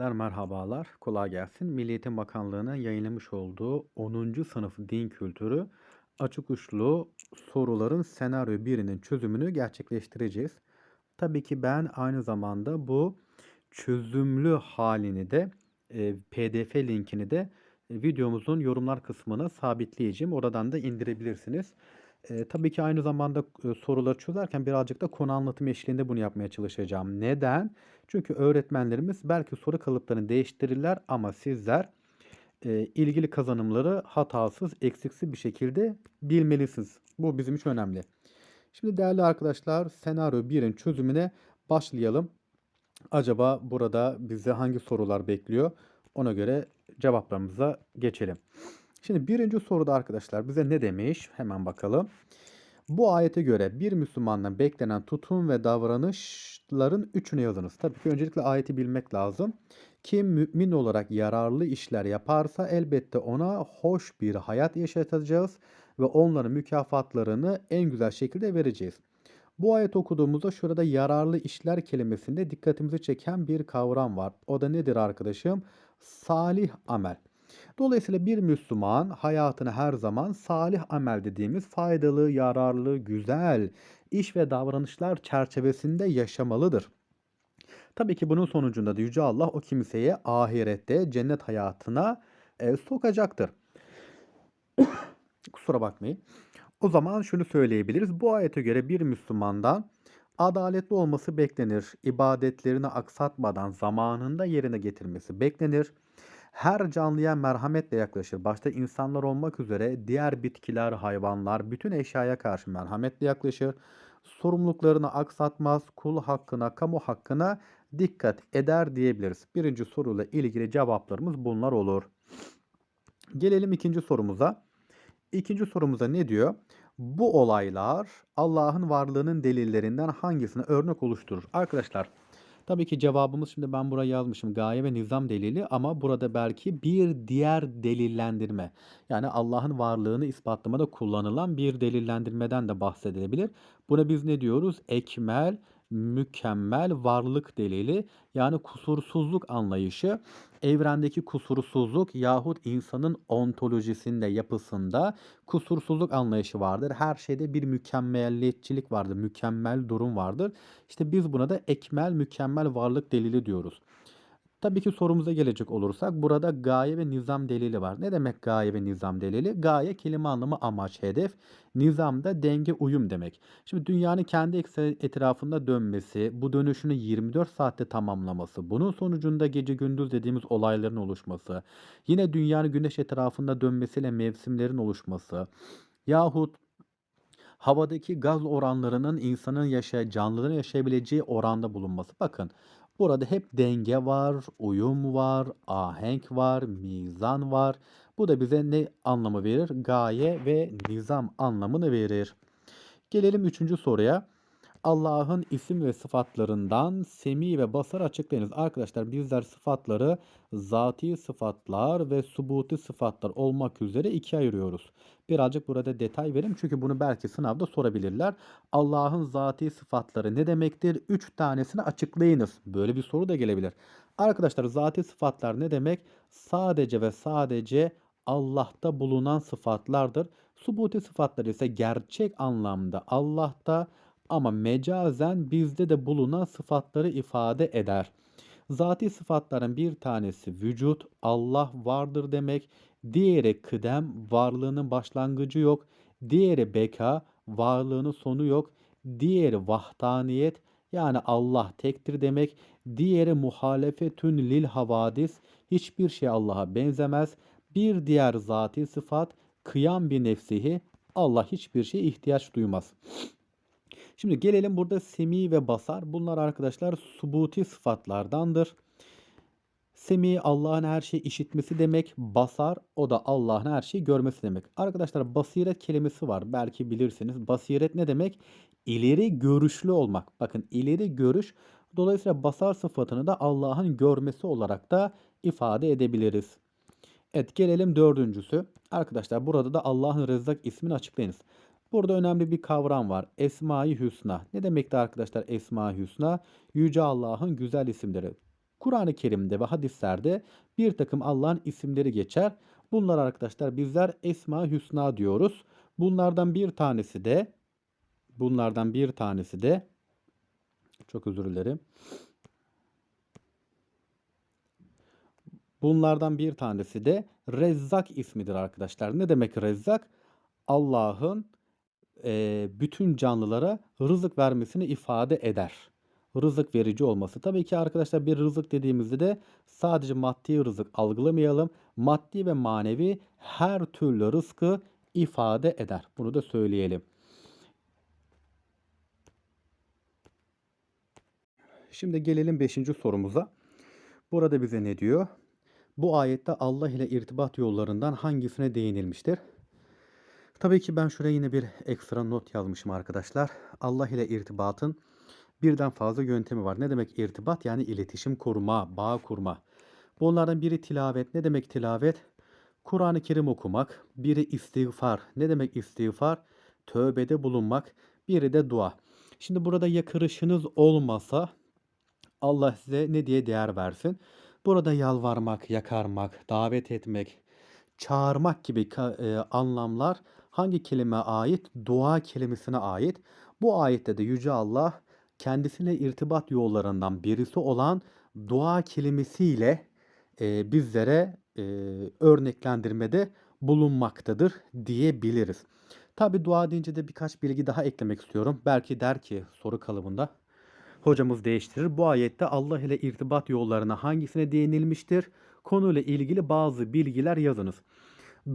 Arkadaşlar merhabalar, kolay gelsin. Milli Eğitim Bakanlığı'nın yayınlamış olduğu 10. sınıf din kültürü açık uçlu soruların senaryo birinin çözümünü gerçekleştireceğiz. Tabii ki ben aynı zamanda bu çözümlü halini de e, PDF linkini de e, videomuzun yorumlar kısmına sabitleyeceğim. Oradan da indirebilirsiniz. E, tabii ki aynı zamanda e, soruları çözerken birazcık da konu anlatım eşliğinde bunu yapmaya çalışacağım. Neden? Çünkü öğretmenlerimiz belki soru kalıplarını değiştirirler ama sizler e, ilgili kazanımları hatasız, eksiksiz bir şekilde bilmelisiniz. Bu bizim için önemli. Şimdi değerli arkadaşlar senaryo 1'in çözümüne başlayalım. Acaba burada bize hangi sorular bekliyor? Ona göre cevaplarımıza geçelim. Şimdi birinci soruda arkadaşlar bize ne demiş? Hemen bakalım. Bu ayete göre bir Müslümandan beklenen tutum ve davranışların üçünü yazınız. Tabii ki öncelikle ayeti bilmek lazım. Kim mümin olarak yararlı işler yaparsa elbette ona hoş bir hayat yaşatacağız ve onların mükafatlarını en güzel şekilde vereceğiz. Bu ayet okuduğumuzda şurada yararlı işler kelimesinde dikkatimizi çeken bir kavram var. O da nedir arkadaşım? Salih amel. Dolayısıyla bir Müslüman hayatını her zaman salih amel dediğimiz faydalı, yararlı, güzel iş ve davranışlar çerçevesinde yaşamalıdır. Tabii ki bunun sonucunda da Yüce Allah o kimseye ahirette cennet hayatına e, sokacaktır. Kusura bakmayın. O zaman şunu söyleyebiliriz. Bu ayete göre bir Müslümandan adaletli olması beklenir. İbadetlerini aksatmadan zamanında yerine getirmesi beklenir. Her canlıya merhametle yaklaşır. Başta insanlar olmak üzere diğer bitkiler, hayvanlar, bütün eşyaya karşı merhametle yaklaşır. Sorumluluklarını aksatmaz, kul hakkına, kamu hakkına dikkat eder diyebiliriz. Birinci soruyla ilgili cevaplarımız bunlar olur. Gelelim ikinci sorumuza. İkinci sorumuza ne diyor? Bu olaylar Allah'ın varlığının delillerinden hangisine örnek oluşturur? Arkadaşlar Tabii ki cevabımız şimdi ben buraya yazmışım gaye ve nizam delili ama burada belki bir diğer delillendirme yani Allah'ın varlığını ispatlamada kullanılan bir delillendirmeden de bahsedilebilir. Buna biz ne diyoruz? Ekmel, mükemmel varlık delili yani kusursuzluk anlayışı evrendeki kusursuzluk yahut insanın ontolojisinde yapısında kusursuzluk anlayışı vardır. Her şeyde bir mükemmelliyetçilik vardır, mükemmel durum vardır. İşte biz buna da ekmel mükemmel varlık delili diyoruz. Tabii ki sorumuza gelecek olursak burada gaye ve nizam delili var. Ne demek gaye ve nizam delili? Gaye kelime anlamı amaç, hedef. Nizam da denge, uyum demek. Şimdi dünyanın kendi ekseni etrafında dönmesi, bu dönüşünü 24 saatte tamamlaması, bunun sonucunda gece gündüz dediğimiz olayların oluşması, yine dünyanın güneş etrafında dönmesiyle mevsimlerin oluşması, yahut havadaki gaz oranlarının insanın yaşay canlıların yaşayabileceği oranda bulunması. Bakın Burada hep denge var, uyum var, ahenk var, mizan var. Bu da bize ne anlamı verir? Gaye ve nizam anlamını verir. Gelelim üçüncü soruya. Allah'ın isim ve sıfatlarından semi ve basar açıklayınız. Arkadaşlar bizler sıfatları zati sıfatlar ve subuti sıfatlar olmak üzere ikiye ayırıyoruz. Birazcık burada detay verim çünkü bunu belki sınavda sorabilirler. Allah'ın zati sıfatları ne demektir? Üç tanesini açıklayınız. Böyle bir soru da gelebilir. Arkadaşlar zati sıfatlar ne demek? Sadece ve sadece Allah'ta bulunan sıfatlardır. Subuti sıfatlar ise gerçek anlamda Allah'ta ama mecazen bizde de bulunan sıfatları ifade eder. Zati sıfatların bir tanesi vücut, Allah vardır demek. Diğeri kıdem, varlığının başlangıcı yok. Diğeri beka, varlığının sonu yok. Diğeri vahdaniyet, yani Allah tektir demek. Diğeri muhalefetün lil havadis, hiçbir şey Allah'a benzemez. Bir diğer zati sıfat, kıyam bir nefsihi, Allah hiçbir şeye ihtiyaç duymaz. Şimdi gelelim burada semi ve basar. Bunlar arkadaşlar subuti sıfatlardandır. Semi Allah'ın her şeyi işitmesi demek. Basar o da Allah'ın her şeyi görmesi demek. Arkadaşlar basiret kelimesi var. Belki bilirsiniz. Basiret ne demek? İleri görüşlü olmak. Bakın ileri görüş. Dolayısıyla basar sıfatını da Allah'ın görmesi olarak da ifade edebiliriz. Evet gelelim dördüncüsü. Arkadaşlar burada da Allah'ın Rezzak ismini açıklayınız. Burada önemli bir kavram var. Esma-i Hüsna. Ne demekti arkadaşlar Esma-i Hüsna? Yüce Allah'ın güzel isimleri. Kur'an-ı Kerim'de ve hadislerde bir takım Allah'ın isimleri geçer. Bunlar arkadaşlar bizler Esma Hüsna diyoruz. Bunlardan bir tanesi de bunlardan bir tanesi de çok özür dilerim. Bunlardan bir tanesi de Rezzak ismidir arkadaşlar. Ne demek Rezzak? Allah'ın e, bütün canlılara rızık vermesini ifade eder. Rızık verici olması. Tabii ki arkadaşlar bir rızık dediğimizde de sadece maddi rızık algılamayalım. Maddi ve manevi her türlü rızkı ifade eder. Bunu da söyleyelim. Şimdi gelelim 5. sorumuza. Burada bize ne diyor? Bu ayette Allah ile irtibat yollarından hangisine değinilmiştir? Tabii ki ben şuraya yine bir ekstra not yazmışım arkadaşlar. Allah ile irtibatın birden fazla yöntemi var. Ne demek irtibat? Yani iletişim kurma, bağ kurma. Bunlardan biri tilavet. Ne demek tilavet? Kur'an-ı Kerim okumak. Biri istiğfar. Ne demek istiğfar? Tövbede bulunmak. Biri de dua. Şimdi burada yakarışınız olmasa Allah size ne diye değer versin? Burada yalvarmak, yakarmak, davet etmek, çağırmak gibi e, anlamlar hangi kelime ait? Dua kelimesine ait. Bu ayette de Yüce Allah kendisine irtibat yollarından birisi olan dua kelimesiyle e, bizlere e, örneklendirmede bulunmaktadır diyebiliriz. Tabi dua deyince de birkaç bilgi daha eklemek istiyorum. Belki der ki soru kalıbında hocamız değiştirir. Bu ayette Allah ile irtibat yollarına hangisine değinilmiştir? Konuyla ilgili bazı bilgiler yazınız.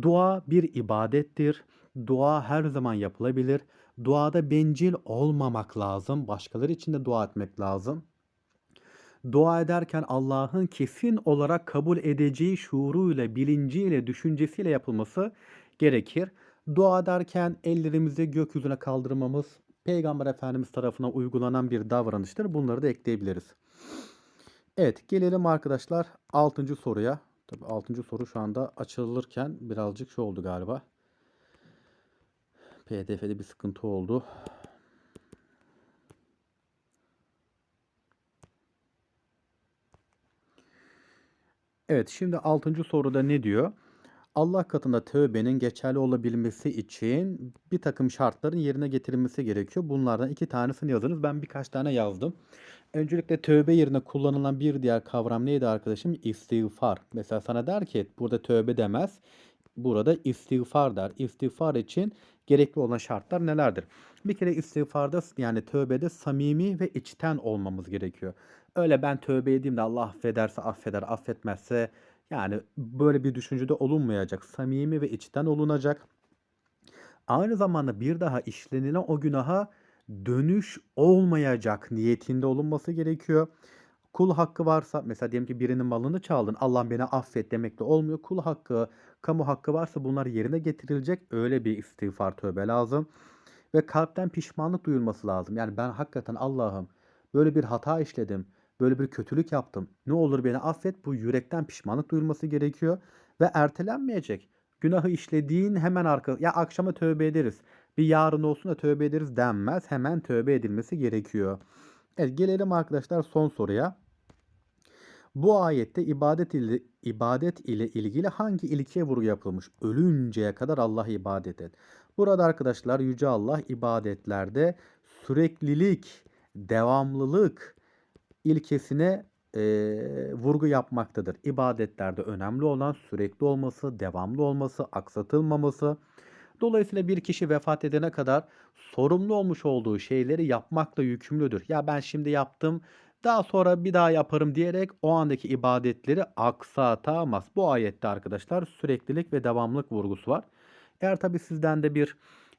Dua bir ibadettir. Dua her zaman yapılabilir. Duada bencil olmamak lazım. Başkaları için de dua etmek lazım. Dua ederken Allah'ın kesin olarak kabul edeceği şuuruyla, bilinciyle, düşüncesiyle yapılması gerekir. Dua ederken ellerimizi gökyüzüne kaldırmamız Peygamber Efendimiz tarafından uygulanan bir davranıştır. Bunları da ekleyebiliriz. Evet gelelim arkadaşlar 6. soruya. Tabii 6. soru şu anda açılırken birazcık şey oldu galiba. PDF'de bir sıkıntı oldu. Evet şimdi 6. soruda ne diyor? Allah katında tövbenin geçerli olabilmesi için bir takım şartların yerine getirilmesi gerekiyor. Bunlardan iki tanesini yazınız. Ben birkaç tane yazdım. Öncelikle tövbe yerine kullanılan bir diğer kavram neydi arkadaşım? İstiğfar. Mesela sana der ki burada tövbe demez. Burada istiğfar der. İstiğfar için gerekli olan şartlar nelerdir? Bir kere istiğfarda yani tövbede samimi ve içten olmamız gerekiyor. Öyle ben tövbe edeyim de Allah affederse affeder, affetmezse yani böyle bir düşüncede olunmayacak. Samimi ve içten olunacak. Aynı zamanda bir daha işlenilen o günaha dönüş olmayacak niyetinde olunması gerekiyor. Kul hakkı varsa mesela diyelim ki birinin malını çaldın Allah beni affet demekle olmuyor. Kul hakkı, kamu hakkı varsa bunlar yerine getirilecek. Öyle bir istiğfar tövbe lazım. Ve kalpten pişmanlık duyulması lazım. Yani ben hakikaten Allah'ım böyle bir hata işledim. Böyle bir kötülük yaptım. Ne olur beni affet. Bu yürekten pişmanlık duyulması gerekiyor. Ve ertelenmeyecek. Günahı işlediğin hemen arka ya akşama tövbe ederiz. Bir yarın olsun da tövbe ederiz denmez. Hemen tövbe edilmesi gerekiyor. Evet gelelim arkadaşlar son soruya. Bu ayette ibadet ile, ibadet ile ilgili hangi ilkeye vurgu yapılmış? Ölünceye kadar Allah'a ibadet et. Burada arkadaşlar Yüce Allah ibadetlerde süreklilik, devamlılık ilkesine e, vurgu yapmaktadır. İbadetlerde önemli olan sürekli olması, devamlı olması, aksatılmaması. Dolayısıyla bir kişi vefat edene kadar sorumlu olmuş olduğu şeyleri yapmakla yükümlüdür. Ya ben şimdi yaptım, daha sonra bir daha yaparım diyerek o andaki ibadetleri aksatamaz. Bu ayette arkadaşlar süreklilik ve devamlılık vurgusu var. Eğer tabi sizden de bir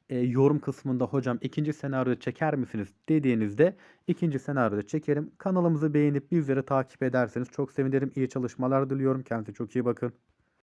e, yorum kısmında hocam ikinci senaryo çeker misiniz dediğinizde ikinci senaryo çekerim. Kanalımızı beğenip bizleri takip ederseniz çok sevinirim. İyi çalışmalar diliyorum. Kendinize çok iyi bakın.